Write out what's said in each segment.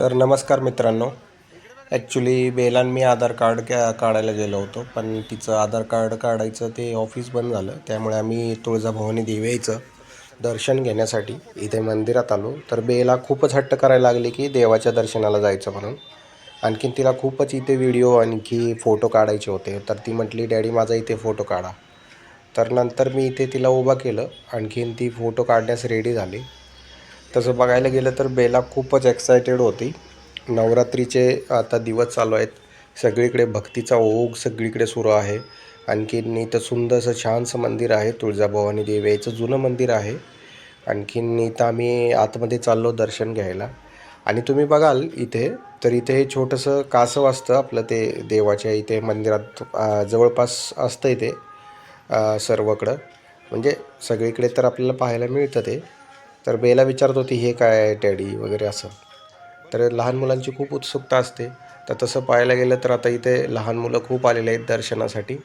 तर नमस्कार मित्रांनो. ॲक्च्युली बेलान मी आधार कार्ड क्या काढायला गेलो होतो. पण तिचं आधार कार्ड काढायचं ते ऑफिस बंद झालं. त्यामुळे आम्ही तुळजाभवानी देवीचं दर्शन घेण्यासाठी इथे मंदिरात आलो. तर बेला खूपच हट्ट करायला लागली की देवाच्या दर्शनाला जायचं म्हणून. आणखीन तिला खूपच इथे व्हिडिओ आणखी फोटो काढायचे होते. तर ती म्हटली डॅडी माझा इथे फोटो काढा. तर नंतर मी इथे तिला उभा केलं. आणखीन ती फोटो काढण्यास रेडी झाली. तसं बघायला गेलं तर बेला खूपच एक्सायटेड होती. नवरात्रीचे आता दिवस चालू आहेत. सगळीकडे भक्तीचा ओघ सगळीकडे सुरू आहे. आणखीन इथं सुंदरसं छानसं मंदिर आहे. तुळजाभवानी देवी याचं जुनं मंदिर आहे. आणखीन इथं आम्ही आतमध्ये चाललो दर्शन घ्यायला. आणि तुम्ही बघाल इथे तर इथे हे छोटंसं कासव असतं आपलं ते देवाच्या इथे मंदिरात जवळपास असतं इथे सर्वकडं. म्हणजे सगळीकडे तर आपल्याला पाहायला मिळतं ते. तर बेला विचारत होती हे काय आहे टॅडी वगैरे असं. तर लहान मुलांची खूप उत्सुकता असते. तर तसं पाहायला गेलं तर आता इथे लहान मुलं खूप आलेले आहेत दर्शनासाठी.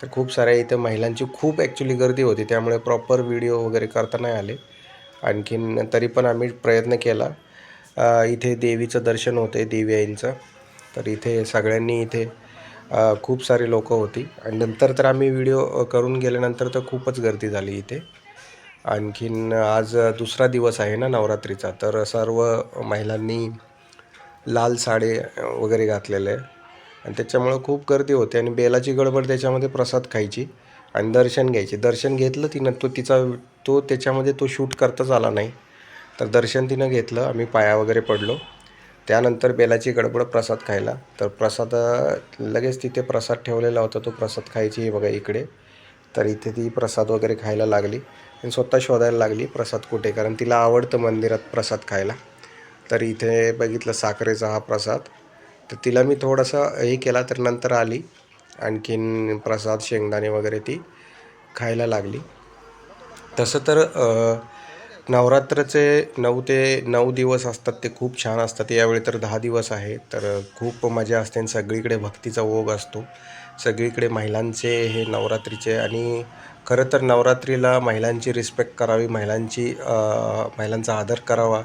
तर खूप साऱ्या इथे महिलांची खूप ॲक्च्युली गर्दी होती. त्यामुळे प्रॉपर व्हिडिओ वगैरे करता नाही आले. आणखीन तरी पण आम्ही प्रयत्न केला. इथे देवीचं दर्शन होते देवी आईंचं तर इथे सगळ्यांनी इथे खूप सारी लोकं होती. आणि नंतर तर आम्ही व्हिडिओ करून गेल्यानंतर तर खूपच गर्दी झाली इथे. आणखीन आज दुसरा दिवस आहे ना नवरात्रीचा. तर सर्व महिलांनी लाल साडे वगैरे घातलेले आहे आणि त्याच्यामुळं खूप गर्दी होते आणि बेलाची गडबड त्याच्यामध्ये प्रसाद खायची आणि दर्शन घ्यायचे. दर्शन घेतलं तिनं तो तिचा तो त्याच्यामध्ये तो शूट करताच आला नाही. तर दर्शन तिनं घेतलं आम्ही पाया वगैरे पडलो. त्यानंतर बेलाची गडबड प्रसाद खायला. तर प्रसाद लगेच तिथे प्रसाद ठेवलेला होता. तो प्रसाद खायची हे बघा इकडे. तर इथे ती प्रसाद वगैरे खायला लागली आणि स्वतः शोधायला लागली प्रसाद कुठे? कारण तिला आवडतं मंदिरात प्रसाद खायला. तर इथे बघितलं साखरेचा हा प्रसाद. तर तिला मी थोडासा हे केला तर नंतर आली. आणखीन प्रसाद शेंगदाणे वगैरे ती खायला लागली. तसं तर नवरात्रचे नऊ ते नऊ दिवस असतात ते खूप छान असतात. यावेळी तर दहा दिवस आहे. तर खूप मजा असते आणि सगळीकडे भक्तीचा ओघ असतो. सगळीकडे महिलांचे हे नवरात्रीचे आणि खरं तर नवरात्रीला महिलांची रिस्पेक्ट करावी महिलांची महिलांचा आदर करावा.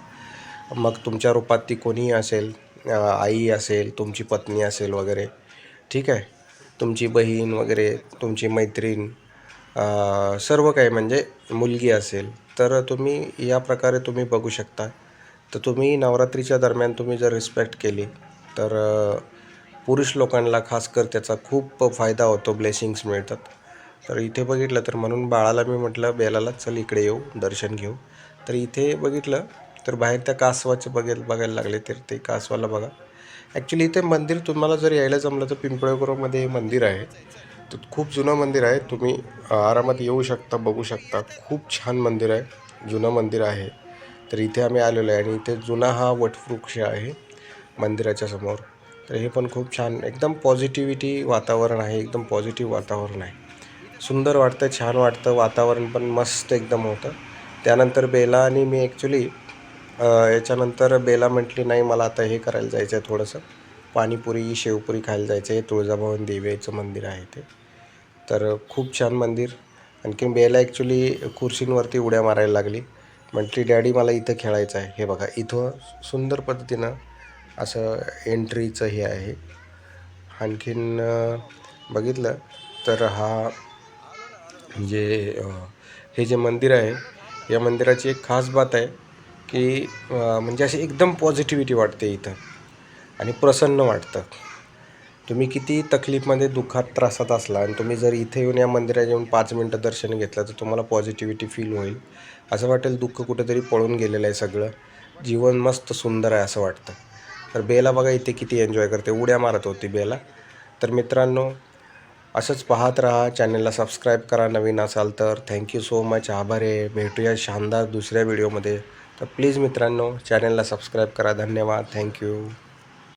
मग तुमच्या रूपात ती कोणीही असेल आई असेल तुमची पत्नी असेल वगैरे ठीक आहे? तुमची बहीण वगैरे तुमची मैत्रीण सर्व काही म्हणजे मुलगी असेल तर तुम्ही या प्रकारे तुम्ही बघू शकता. तर तुम्ही नवरात्रीच्या दरम्यान तुम्ही जर रिस्पेक्ट केली तर पुरुष लोकांना खासकर त्याचा खूप फायदा होतो ब्लेसिंग्स मिळतात. तर इथे बघितलं तर म्हणून बाळाला मी म्हटलं बेलाला चल इकडे येऊ दर्शन घेऊ. तर इथे बघितलं तर बाहेर त्या कासवाचे बघेल बघायला लागले तर ते कासवाला बघा. ॲक्च्युली इथे मंदिर तुम्हाला जर यायला जमलं तर पिंपळेगावमध्ये हे मंदिर आहे. तर खूप जुनं मंदिर आहे तुम्ही आरामात येऊ शकता बघू शकता. खूप छान मंदिर आहे. जुनं मंदिर आहे. तर इथे आम्ही आलेलो आहे आणि इथे जुना हा वटवृक्ष आहे मंदिराच्या समोर. तर हे पण खूप छान एकदम पॉझिटिव्हिटी वातावरण आहे एकदम पॉझिटिव्ह वातावरण आहे. सुंदर वाटतं छान वाटतं वातावरण पण मस्त एकदम होतं. त्यानंतर बेला आणि मी ॲक्च्युली याच्यानंतर बेला म्हटली नाही मला आता हे करायला जायचं आहे थोडंसं. पाणीपुरी शेवपुरी खायला जायचं आहे तुळजाभवन देवीचं मंदिर आहे ते. तर खूप छान मंदिर. आणखीन बेला ॲक्च्युली खुर्शींवरती उड्या मारायला लागली. म्हटली डॅडी मला इथं खेळायचं आहे. हे बघा इथं सुंदर पद्धतीनं असं एंट्रीचं हे आहे. आणखीन बघितलं तर हा म्हणजे हे जे मंदिर आहे या मंदिराची एक खास बात आहे की म्हणजे अशी एकदम पॉझिटिव्हिटी वाटते इथं. आणि प्रसन्न वाटतं. तुम्ही किती तकलीफमध्ये दुःखात त्रासात असला आणि तुम्ही जर इथे येऊन या मंदिरात येऊन पाच मिनटं दर्शन घेतलं तर तुम्हाला पॉझिटिव्हिटी फील होईल. असं वाटेल दुःख कुठेतरी पळून गेलेलं आहे सगळं. जीवन मस्त सुंदर आहे असं वाटतं. तर बेला बघा इथे किती एन्जॉय करते. उड्या मारत होती बेला. तर मित्रांनो असंच पाहत राहा. चॅनलला सबस्क्राईब करा. नवीन असाल तर थँक्यू सो मच आभार आहे. भेटूया शानदार दुसऱ्या व्हिडिओमध्ये तर प्लीज मित्रांनो चॅनलला सबस्क्राईब करा. धन्यवाद. थँक्यू